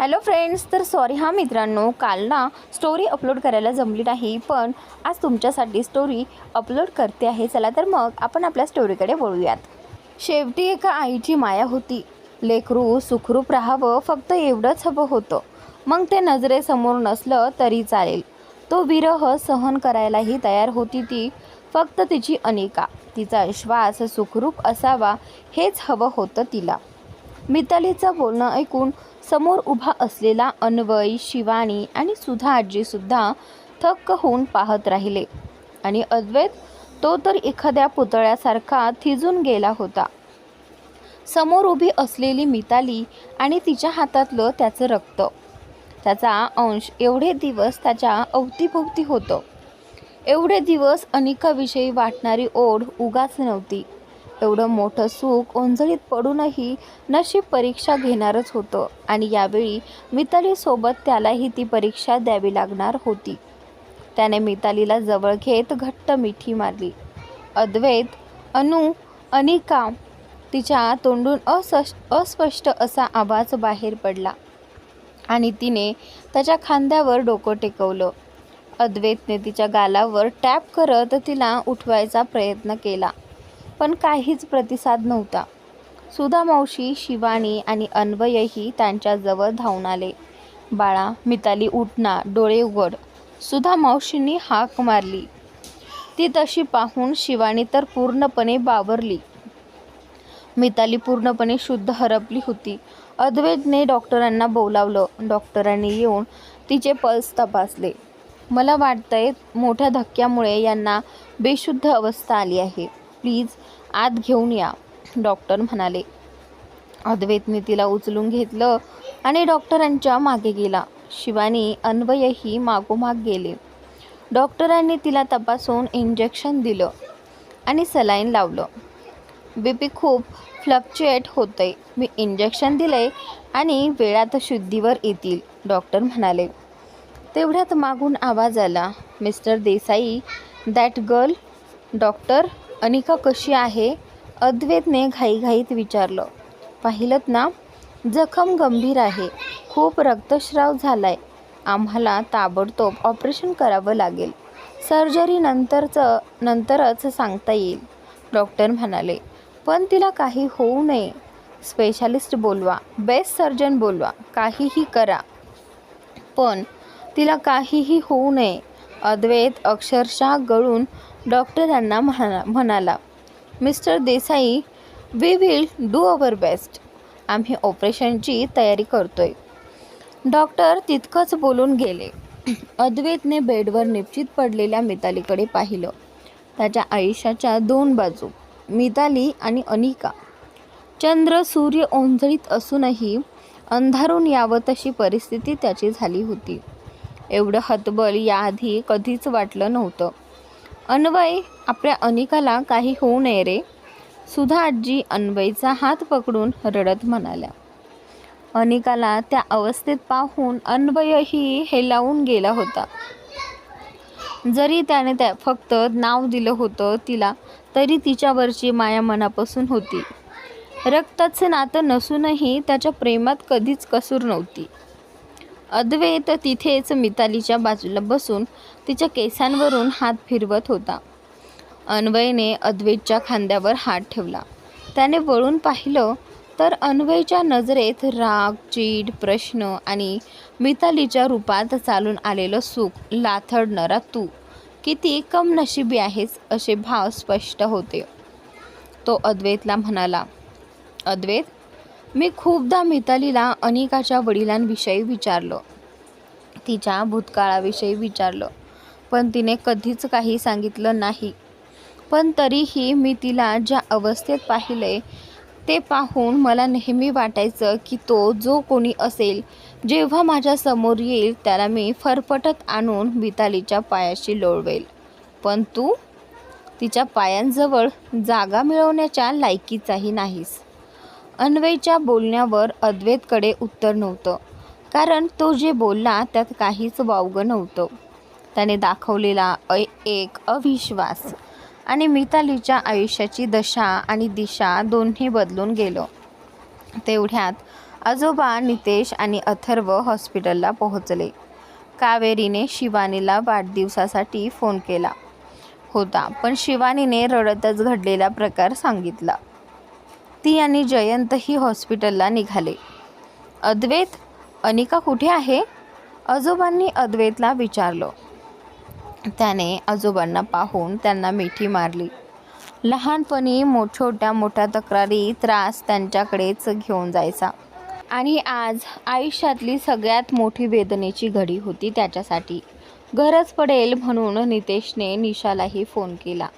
Hello friends तर sorry हा मित्रांनो काल ना स्टोरी अपलोड करायला जमली नाही पण आज तुमच्यासाठी स्टोरी अपलोड करते आहे. चला तर मग आपण आपल्या स्टोरीकडे वळूयात. शेवटी एका आईची माया होती. लेकरू सुखरूप राहावं फक्त एवढंच हवं होतं. मग ते नजरेसमोर नसलं तरी चालेल. तो विरह सहन करायलाही तयार होती ती. फक्त तिची अनिका तिचा श्वास सुखरूप असावा हेच हवं होतं तिला. मितालीचं बोलणं ऐकून समोर उभा असलेला अन्वय शिवानी आणि सुधा आजीसुद्धा थक्क होऊन पाहत राहिले. आणि अद्वैत तो तर एखाद्या पुतळ्यासारखा थिजून गेला होता. समोर उभी असलेली मिताली आणि तिच्या हातातलं त्याचं रक्त. त्याचा अंश एवढे दिवस त्याच्या अवतीभोवती होतं. एवढे दिवस अनिकाविषयी वाटणारी ओढ उगाच नव्हती. एवढं मोठं सुख ओंजळीत पडूनही नशीब परीक्षा घेणारच होतं. आणि यावेळी मितालीसोबत त्यालाही ती परीक्षा द्यावी लागणार होती. त्याने मितालीला जवळ घेत घट्ट मिठी मारली. अद्वैत अनु अनिका तिच्या तोंडून असश अस्पष्ट असा आवाज बाहेर पडला. आणि तिने त्याच्या खांद्यावर डोकं टेकवलं. अद्वैतने तिच्या गालावर टॅप करत तिला उठवायचा प्रयत्न केला. पण काहीच प्रतिसाद नव्हता. सुधा मावशी शिवानी आणि अन्वयही त्यांच्याजवळ धावून आले. बाळा मिताली उठना डोळे उघड. सुधा मावशींनी हाक मारली. ती तशी पाहून शिवानी तर पूर्णपणे बावरली. मिताली पूर्णपणे शुद्ध हरपली होती. अद्वैतने डॉक्टरांना बोलावलं. डॉक्टरांनी येऊन तिचे पल्स तपासले. मला वाटतंय मोठ्या धक्क्यामुळे यांना बेशुद्ध अवस्था आली आहे. प्लीज आत घेऊन या डॉक्टर म्हणाले. अद्वैतने तिला उचलून घेतलं आणि डॉक्टरांच्या मागे गेला. शिवानी अन्वयही मागोमाग गेले. डॉक्टरांनी तिला तपासून इंजेक्शन दिलं आणि सलाईन लावलं. बी पी खूप फ्लक्च्युएट होतंय. मी इंजेक्शन दिलंय आणि वेळात शुद्धीवर येतील डॉक्टर म्हणाले. तेवढ्यात मागून आवाज आला. Mister Desai that girl doctor Anika कशी आहे? अद्वैतने घाईघाईत विचारलं. पाहिलंत ना जखम गंभीर आहे. खूप रक्तस्राव झालाय. आम्हाला ताबडतोब ऑपरेशन करावं लागेल. सर्जरी नंतरचं नंतरच सांगता येईल. डॉक्टर म्हणाले पण तिला काही होऊ नये. स्पेशालिस्ट बोलवा. बेस्ट सर्जन बोलवा. काहीही करा. पण तिला काहीही होऊ नये. अद्वैत अक्षरशः गळून डॉक्टरांना म्हणा म्हणाला mister Desai we will do our best आम्ही ऑपरेशनची तयारी करतोय. डॉक्टर तितकंच बोलून गेले. अद्वैतने बेडवर निश्चित पडलेल्या मितालीकडे पाहिलं. त्याच्या आयुष्याच्या दोन बाजू मिताली आणि अनिका. चंद्र सूर्य ओंजळीत असूनही अंधारून यावं तशी परिस्थिती त्याची झाली होती. एवढं हतबल याआधी कधीच वाटलं नव्हतं. अन्वय आपल्या अनिकाला काही होऊ नये रे. सुधा आजी अन्वयचा हात पकडून रडत म्हणाल्या. अनिकाला त्या अवस्थेत पाहून अन्वयही हेलावून गेला होता. जरी त्याने त्या फक्त नाव दिलं होतं तिला तरी तिच्यावरची माया मनापासून होती. रक्ताचं नातं नसूनही त्याच्या प्रेमात कधीच कसूर नव्हती. अद्वैत तिथेच मितालीच्या बाजूला बसून तिच्या केसांवरून हात फिरवत होता. अन्वयने अद्वैतच्या खांद्यावर हात ठेवला. त्याने वळून पाहिलं तर अन्वयच्या नजरेत राग चीड प्रश्न आणि मितालीच्या रूपात चालून आलेलं सुख लाथडणारा तू. किती कम नशिबी आहेस असे भाव स्पष्ट होते. तो अद्वैतला म्हणाला अद्वैत मी खूपदा मितालीला अनिकाच्या वडिलांविषयी विचारलं. तिच्या भूतकाळाविषयी विचारलं. पण तिने कधीच काही सांगितलं नाही. पण तरीही मी तिला ज्या अवस्थेत पाहिले ते पाहून मला नेहमी वाटायचं की तो जो कोणी असेल जेव्हा माझ्यासमोर येईल त्याला मी फरफटत आणून मितालीच्या पायाशी लोळवेल. पण तू? तिच्या पायांजवळ जागा मिळवण्याच्या लायकीचाही नाहीस. अन्वयच्या बोलण्यावर अद्वैतकडे उत्तर नव्हतं कारण तो जे बोलला त्यात काहीच वावगं नव्हतं. त्याने दाखवलेला एक अविश्वास. आणि मितालीच्या आयुष्याची दशा आणि दिशा दोन्ही बदलून गेलो. तेवढ्यात आजोबा नितेश आणि अथर्व हॉस्पिटलला पोहोचले. कावेरीने शिवानीला वाढदिवसासाठी फोन केला होता पण शिवानीने रडतच घडलेला प्रकार सांगितला. ती आणि जयंतही हॉस्पिटलला निघाले. अद्वैत अनिका कुठे आहे? आजोबांनी अद्वैतला विचारलं. त्याने आजोबांना पाहून त्यांना मिठी मारली. लहानपणी मो छोट्या मोठ्या तक्रारी त्रास त्यांच्याकडेच घेऊन जायचा. आणि आज आयुष्यातली सगळ्यात मोठी वेदनेची घडी होती त्याच्यासाठी. गरज पडेल म्हणून नितेशने निशालाही फोन केला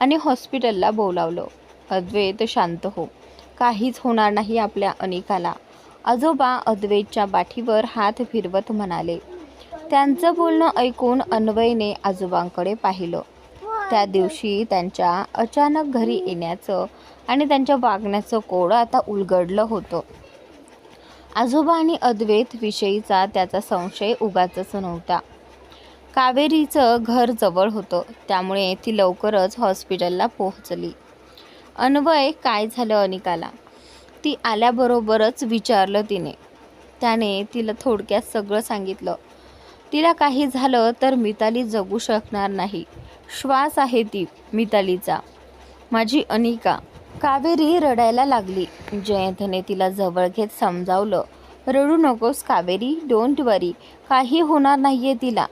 आणि हॉस्पिटलला बोलावलं. अद्वैत शांत हो. काहीच होणार नाही आपल्या अनिकाला. आजोबा अद्वैतच्या पाठीवर हात फिरवत म्हणाले त्यांचं बोलणं ऐकून अन्वयने आजोबांकडे पाहिलं. त्या दिवशी त्यांच्या अचानक घरी येण्याचं आणि त्यांच्या वागण्याचं कोडं आता उलगडलं होतं. आजोबा आणि अद्वैत विषयीचा त्याचा संशय उगाचच नव्हता. कावेरीचं घर जवळ होतं त्यामुळे ती लवकरच हॉस्पिटलला पोहोचली. अन्वय काय झालं अनिकाला? ती आल्याबरोबरच विचारलं तिने. त्याने तिला थोडक्यात सगळं सांगितलं. तिला काही झालं तर मिताली जगू शकणार नाही. श्वास आहे ती मितालीचा. माझी अनिका. कावेरी रडायला लागली. जयंतने तिला जवळ घेत समजावलं. रडू नकोस कावेरी डोंट वरी काही होणार नाही आहे तिला.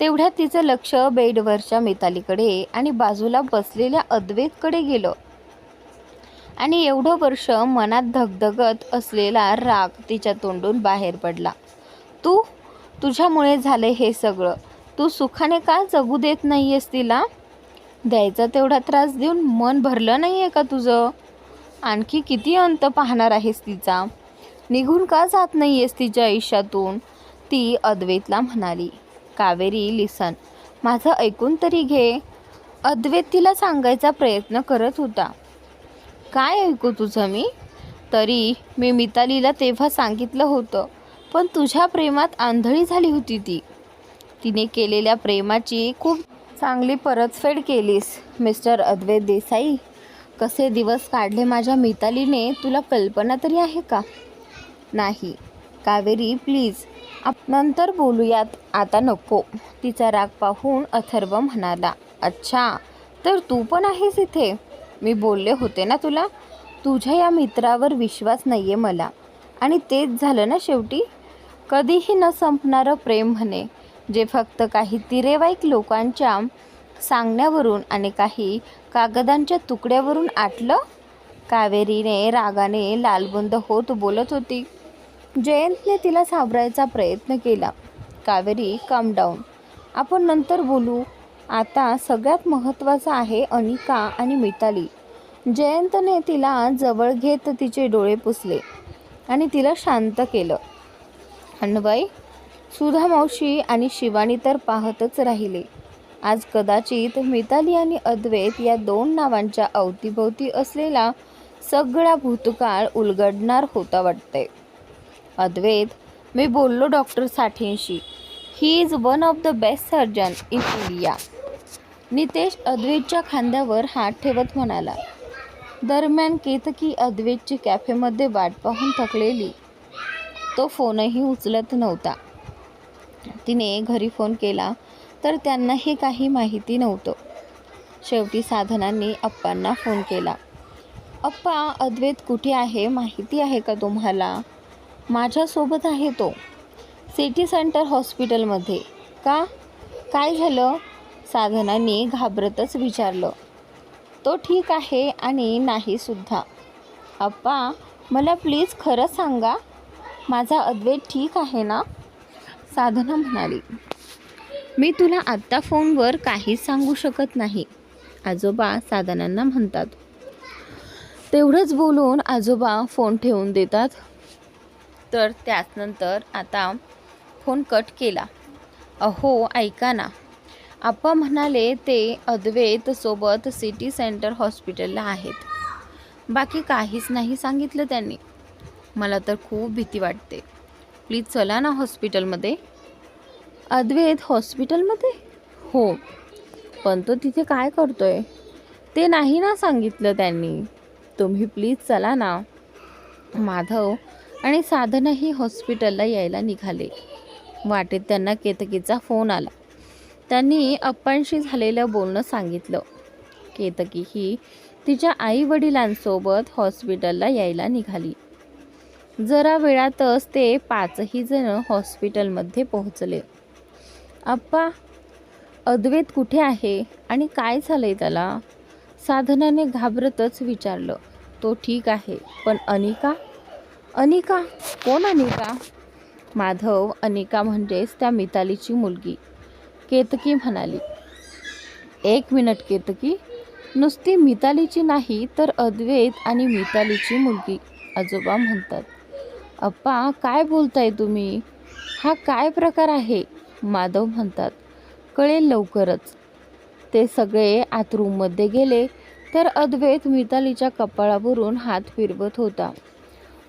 तेवढ्यात तिचं लक्ष बेडवरच्या मितालीकडे आणि बाजूला बसलेल्या अद्वैतकडे गेलं. आणि एवढं वर्ष मनात धगधगत असलेला राग तिच्या तोंडून बाहेर पडला. तू तुझ्यामुळे झाले हे सगळं. तू सुखाने का जगू देत नाही आहेस तिला? द्यायचा तेवढा त्रास देऊन मन भरलं नाही आहे का तुझं? आणखी किती अंत पाहणार आहेस तिचा? निघून का जात नाही आहेस तिच्या आयुष्यातून? ती अद्वैतला म्हणाली. कावेरी लिसन माझं ऐकून तरी घे. अद्वैत तिला सांगायचा प्रयत्न करत होता. काय ऐकू तुझं मी? तरी मी मितालीला तेव्हा सांगितलं होतं. पण तुझ्या प्रेमात आंधळी झाली होती ती. तिने केलेल्या प्रेमाची खूप चांगली परतफेड केलीस मिस्टर अद्वैत देसाई. कसे दिवस काढले माझ्या मितालीने तुला कल्पना तरी आहे का? नाही. कावेरी प्लीज आप नंतर बोलूयात. आता नको. तिचा राग पाहून अथर्व म्हणाला अच्छा तर तू पण आहेस इथे? मी बोलले होते ना तुला? तुझ्या या मित्रावर विश्वास नाही आहे मला. आणि तेच झालं ना शेवटी? कधीही न संपणारं प्रेम म्हणे जे फक्त काही तिरेवाईक लोकांच्या सांगण्यावरून आणि काही कागदांच्या तुकड्यावरून आटलं? कावेरीने रागाने लालबुंद होत बोलत होती. जयंतने तिला सावरायचा प्रयत्न केला. कावेरी कम डाऊन आपण नंतर बोलू. आता सगळ्यात महत्त्वाचं आहे अनिका आणि मिताली. जयंतने तिला जवळ घेत तिचे डोळे पुसले आणि तिला शांत केलं. अन्वय सुधा मावशी आणि शिवानी तर पाहतच राहिले. आज कदाचित मिताली आणि अद्वैत या दोन नावांच्या अवतीभोवती असलेला सगळा भूतकाळ उलगडणार होता वाटतंय. अद्वैत मी बोललो doctor साठेंशी. He is one of the best surgeon in India Nitesh अद्वैतच्या खांद्यावर हात ठेवत म्हणाला दरम्यान केतकी अद्वैतची कॅफेमध्ये वाट पाहून थकलेली. तो फोनही उचलत नव्हता. तिने घरी फोन केला तर त्यांनाही काही माहिती नव्हतं. शेवटी साधनांनी अप्पांना फोन केला. अप्पा अद्वैत कुठे आहे? माहिती आहे का तुम्हाला? माझ्यासोबत आहे तो. सिटी सेंटर हॉस्पिटलमध्ये. का? काय झालं? साधनांनी घाबरतच विचारलं. तो ठीक आहे आणि नाहीसुद्धा अप्पा मला प्लीज खरं सांगा माझा अद्वैत ठीक आहे ना? साधना म्हणाली. मी तुला आत्ता फोनवर काहीच सांगू शकत नाही आजोबा साधनांना म्हणतात. तेवढंच बोलून आजोबा फोन ठेवून देतात. तर त्याचनंतर आता फोन कट केला. अहो ऐका ना. आप्पा म्हणाले ते अद्वैत सोबत सिटी सेंटर हॉस्पिटलला आहेत. बाकी काहीच नाही सांगितलं त्यांनी. मला तर खूप भीती वाटते. प्लीज चला ना हॉस्पिटलमध्ये. अद्वैत हॉस्पिटलमध्ये? हो. पण तो तिथे काय करतो आहे ते नाही ना सांगितलं त्यांनी. तुम्ही प्लीज चला ना. माधव आणि साधनाही हॉस्पिटलला यायला निघाले. वाटेत त्यांना केतकीचा फोन आला. त्यांनी अप्पांशी झालेलं बोलणं सांगितलं. केतकी ही तिच्या आई वडिलांसोबत हॉस्पिटलला यायला निघाली. जरा वेळातच ते पाचही जण हॉस्पिटलमध्ये पोहोचले. आप्पा अद्वैत कुठे आहे आणि काय झालंय त्याला? साधनाने घाबरतच विचारलं. तो ठीक आहे पण अनिका? अनिका? कोण अनिका? माधव अनिका म्हणजेच त्या मितालीची मुलगी. केतकी म्हणाली. एक मिनिट केतकी नुसती मितालीची नाही तर अद्वैत आणि मितालीची मुलगी आजोबा म्हणतात. अप्पा काय बोलताय तुम्ही? हा काय प्रकार आहे? माधव म्हणतात. कळेल लवकरच. ते सगळे आत रूममध्ये गेले तर अद्वैत मितालीच्या कपाळावरून हात फिरवत होता.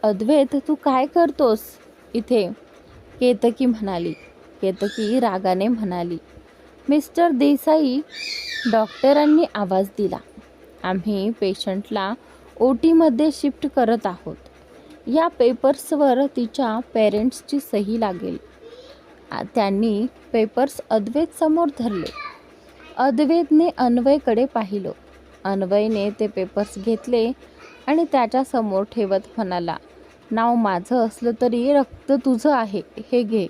अद्वैत तू काय करतोस? इथे केतकी म्हणाली. केतकी रागाने म्हणाली. मिस्टर देसाई डॉक्टरांनी आवाज दिला. आम्ही पेशंटला ओ टीमध्ये शिफ्ट करत आहोत. या पेपर्सवर तिच्या पेरेंट्सची सही लागेल. त्यांनी पेपर्स अद्वैत समोर धरले. अद्वैतने अन्वयकडे पाहिलं. अन्वयने ते पेपर्स घेतले आणि त्याच्यासमोर ठेवत म्हणाला नाव माझं असलं तरी रक्त तुझं आहे हे घे.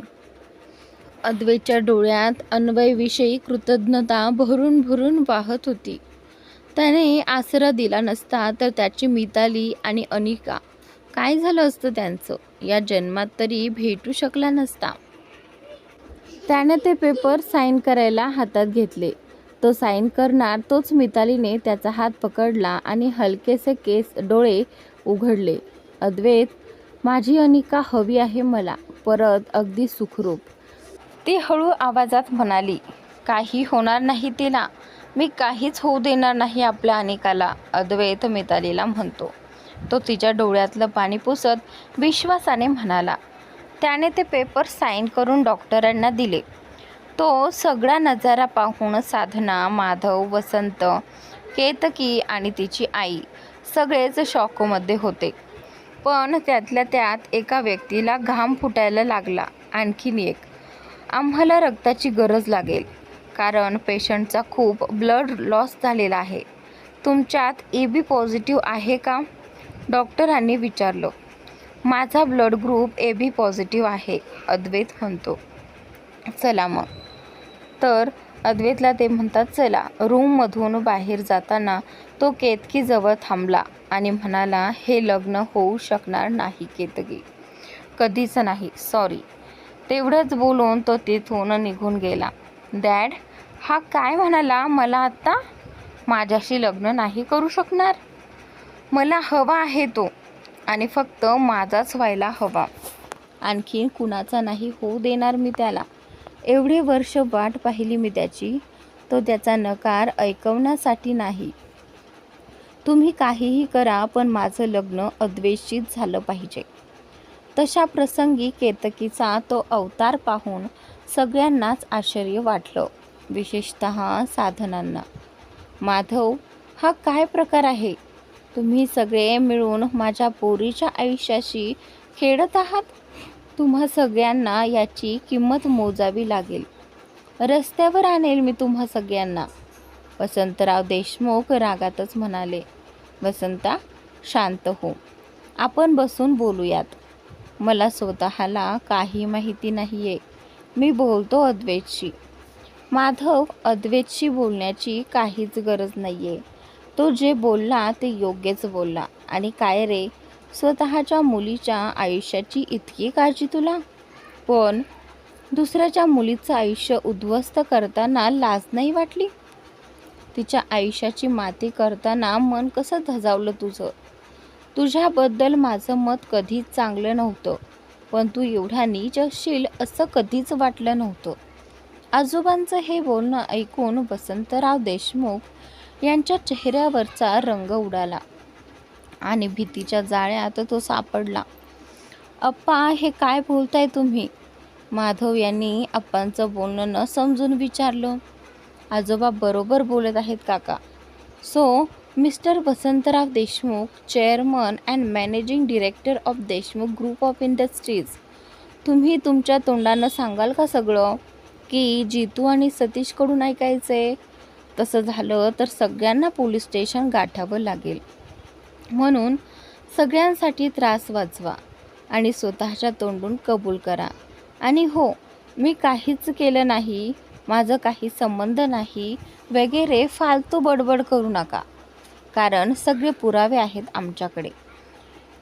अद्वैतच्या डोळ्यात अन्वयविषयी कृतज्ञता भरून भरून वाहत होती. त्याने आसरा दिला नसता तर त्याची मिताली आणि अनिका काय झालं असतं त्यांचं? या जन्मात तरी भेटू शकला नसता. त्याने ते पेपर साईन करायला हातात घेतले. तो साईन करणार तोच मितालीने त्याचा हात पकडला आणि हलकेसे केस डोळे उघडले. अद्वैत माझी अनिका हवी आहे मला. परत अगदी सुखरूप. ती हळू आवाजात म्हणाली काही होणार नाही तिला. मी काहीच होऊ देणार नाही आपल्या अनिकाला अद्वैत मितालीला म्हणतो. तो तिच्या डोळ्यातलं पाणी पुसत विश्वासाने म्हणाला त्याने ते पेपर साईन करून डॉक्टरांना दिले. तो सगळा नजारा पाहून साधना माधव वसंत केतकी आणि तिची आई सगळेच शॉकमध्ये होते. पण त्यातल्या त्यात एका व्यक्तीला घाम फुटायला लागला आणखीन एक. आम्हाला रक्ताची गरज लागेल कारण पेशंटचा खूप ब्लड लॉस झालेला आहे. तुमच्यात ए बी पॉझिटिव्ह आहे का? डॉक्टरांनी विचारलं माझा blood group A B positive आहे अद्वैत म्हणतो. चला मग. तर अद्वैतला ते म्हणतात चला. रूममधून बाहेर जाताना तो केतकीजवळ थांबला आणि म्हणाला हे लग्न होऊ शकणार नाही केतकी. कधीच नाही सॉरी. तेवढंच बोलून तो तिथून निघून गेला. डॅड हा काय म्हणाला? मला आत्ता माझ्याशी लग्न नाही करू शकणार? मला हवा आहे तो. आणि फक्त माझाच व्हायला हवा. आणखी कुणाचा नाही होऊ देणार मी त्याला. एवढे वर्ष वाट पाहिली मी त्याची तो त्याचा नकार ऐकवण्यासाठी नाही. तुम्ही काहीही करा पण माझं लग्न अद्वेषित झालं पाहिजे. तशा प्रसंगी केतकीचा तो अवतार पाहून सगळ्यांनाच आश्चर्य वाटलं विशेषत साधनांना. माधव हा काय प्रकार आहे? तुम्ही सगळे मिळून माझ्या पोरीच्या आयुष्याशी खेळत आहात? तुम्हा सगळ्यांना याची किंमत मोजावी लागेल. रस्त्यावर आणेल मी तुम्हा सगळ्यांना. वसंतराव देशमुख रागातच म्हणाले वसंता शांत हो. आपण बसून बोलूयात. मला स्वतःला काही माहिती नाही आहे मी बोलतो अद्वैतशी माधव अद्वैतशी बोलण्याची काहीच गरज नाही आहे तो जे बोलला ते योग्यच बोलला. आणि काय रे? स्वतःच्या मुलीच्या आयुष्याची इतकी काळजी तुला? पण दुसऱ्याच्या मुलीचं आयुष्य उद्ध्वस्त करताना लाज नाही वाटली? तिच्या आयुष्याची माती करताना मन कसं धजावलं तुझं? तुझ्याबद्दल माझं मत कधीच चांगलं नव्हतं पण तू एवढा नीच असशील असं कधीच वाटलं नव्हतं. आजोबांचं हे बोलणं ऐकून वसंतराव देशमुख यांच्या चेहऱ्यावरचा रंग उडाला आणि भीतीच्या जाळ्यात तो सापडला. अप्पा हे काय बोलताय तुम्ही? माधव यांनी अप्पांचं बोलणं न समजून विचारलं. आजोबा बरोबर बोलत आहेत काका. So mister Vasantrao Deshmukh chairman and managing director of Deshmukh group of industries तुम्ही तुमच्या तोंडानं सांगाल का सगळं? की जितू आणि सतीशकडून ऐकायचे तसं झालं तर सगळ्यांना पोलीस स्टेशन गाठावं लागेल. म्हणून सगळ्यांसाठी त्रास वाचवा आणि स्वतःच्या तोंडून कबूल करा. आणि हो मी काहीच केलं नाही माझं काही संबंध नाही वगैरे फालतू बडबड करू नका. कारण सगळे पुरावे आहेत आमच्याकडे.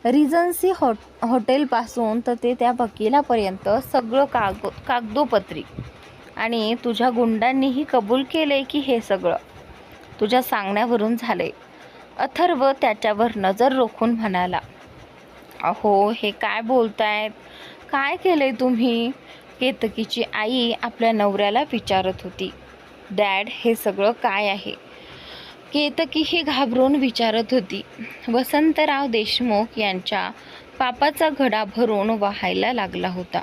रिजन्सी हॉट हॉटेलपासून तर ते त्या वकिलापर्यंत सगळं काग कागदोपत्री. आणि तुझ्या गुंडांनीही कबूल केले की हे सगळं तुझ्या सांगण्यावरून झाले अथर्व त्याच्यावर नजर रोखून म्हणाला अहो हे काय बोलतायत? काय केलंय तुम्ही? केतकीची आई आपल्या नवऱ्याला विचारत होती डॅड हे सगळं काय आहे? केतकी ही घाबरून विचारत होती वसंतराव देशमुख यांच्या पापाचा घडा भरून वाहायला लागला होता.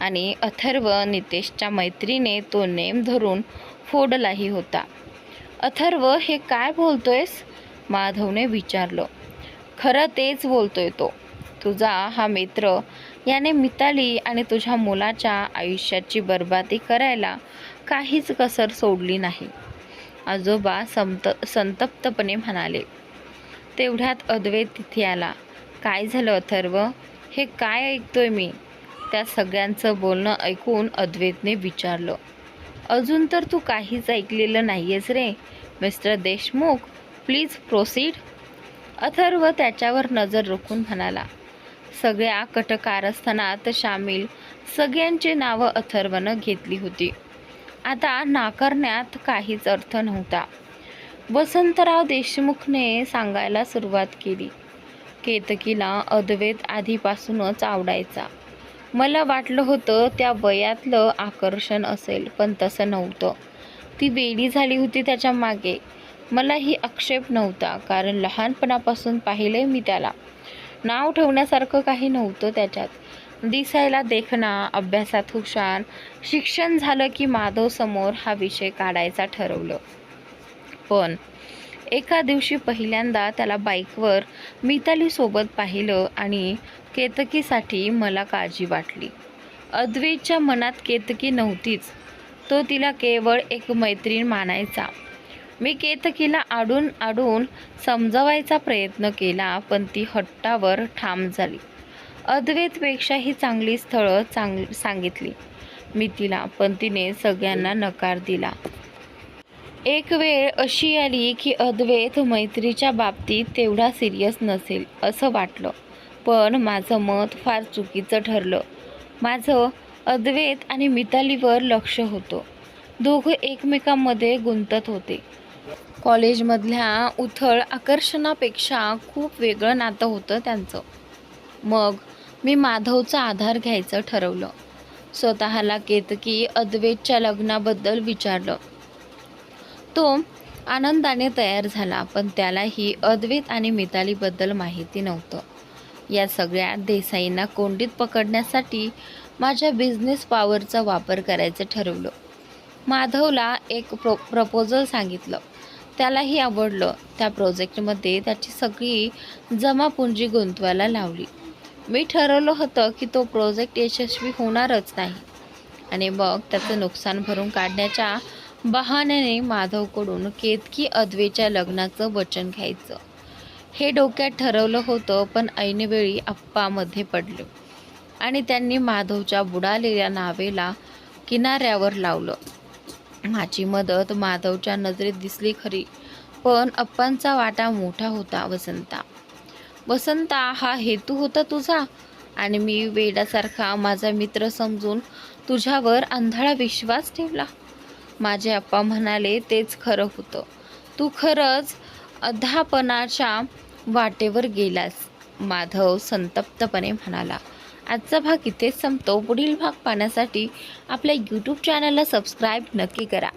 आणि अथर्व नितेशच्या मैत्रीने तो नेम धरून फोडलाही होता. अथर्व हे काय बोलतोयस? माधवने विचारलं. खरं तेच बोलतोय तो. तुझा हा मित्र याने मिताली आणि तुझ्या मुलाच्या आयुष्याची बर्बादी करायला काहीच कसर सोडली नाही आजोबा संत संतप्तपणे म्हणाले. तेवढ्यात अद्वैत तिथे आला. काय झालं अथर्व? हे काय ऐकतोय मी? त्या सगळ्यांचं बोलणं ऐकून अद्वैतने विचारलं अजून तर तू काहीच ऐकलेलं नाही आहेस रे mister Deshmukh please proceed. Atharva त्याच्यावर नजर रोखून म्हणाला सगळ्या कटकारस्थानात सामील सगळ्यांची नावं अथर्वनं घेतली होती. आता नाकारण्यात काहीच अर्थ नव्हता. वसंतराव देशमुखने सांगायला सुरुवात केली. केतकीला अद्वैत आधीपासूनच आवडायचा. मला वाटलं होतं त्या वयातलं आकर्षण असेल पण तसं नव्हतं. ती वेडी झाली होती त्याच्यामागे. मलाही आक्षेप नव्हता कारण लहानपणापासून पाहिले मी त्याला. नाव ठेवण्यासारखं काही नव्हतं त्याच्यात. दिसायला देखणा अभ्यासात हुशार. शिक्षण झालं की माधव समोर हा विषय काढायचा ठरवलं. पण एका दिवशी पहिल्यांदा त्याला बाईकवर मितालीसोबत पाहिलं आणि केतकीसाठी मला काळजी वाटली. अद्वैतच्या मनात केतकी नव्हतीच. तो तिला केवळ एक मैत्रीण मानायचा. मी केतकीला आडून आडून समजवायचा प्रयत्न केला पण ती हट्टावर ठाम झाली. अद्वैतपेक्षाही चांगली स्थळं चांग सांगितली मी तिला पण तिने सगळ्यांना नकार दिला. एक वेळ अशी आली की अद्वैत मैत्रीच्या बाबतीत तेवढा सिरियस नसेल असं वाटलं. पण माझं मत फार चुकीचं ठरलं. माझं अद्वैत आणि मितालीवर लक्ष होतं. दोघं एकमेकांमध्ये गुंतत होते. कॉलेजमधल्या उथळ आकर्षणापेक्षा खूप वेगळं नातं होतं त्यांचं. मग मी माधवचा आधार घ्यायचं ठरवलं. स्वतःला केतकी अद्वैतच्या लग्नाबद्दल विचारलं. तो आनंदाने तयार झाला पण त्यालाही अद्वैत आणि मितालीबद्दल माहिती नव्हतं. या सगळ्या देसाईंना कोंडीत पकडण्यासाठी माझ्या बिझनेस पॉवरचा वापर करायचं ठरवलं. माधवला एक प्रो प्रपोजल सांगितलं. त्यालाही आवडलं. त्या प्रोजेक्टमध्ये त्याची सगळी जमापुंजी गुंतवायला लावली. मी ठरवलं होतं की तो प्रोजेक्ट यशस्वी होणारच नाही. आणि मग त्याचं नुकसान भरून काढण्याच्या बहाण्याने माधवकडून केतकी अद्वेच्या लग्नाचं वचन घ्यायचं. हे डोक्यात ठरवलं होतं पण ऐनवेळी अप्पामध्ये पडलं. आणि त्यांनी माधवच्या बुडालेल्या नावेला किनाऱ्यावर लावलं. माझी मदत माधवच्या नजरेत दिसली खरी पण अप्पांचा वाटा मोठा होता वसंता. वसंता हा हेतू होता तुझा? आणि मी वेडासारखा माझा मित्र समजून तुझ्यावर आंधळा विश्वास ठेवला. माझे आप्पा म्हणाले तेच खरं होतं. तू खरंच अधापणाच्या वाटेवर गेलास माधव संतप्तपणे म्हणाला. आजचा भाग इथेच संपतो. पुढील भाग पाहण्यासाठी आपल्या यूट्यूब चॅनलला सबस्क्राईब नक्की करा.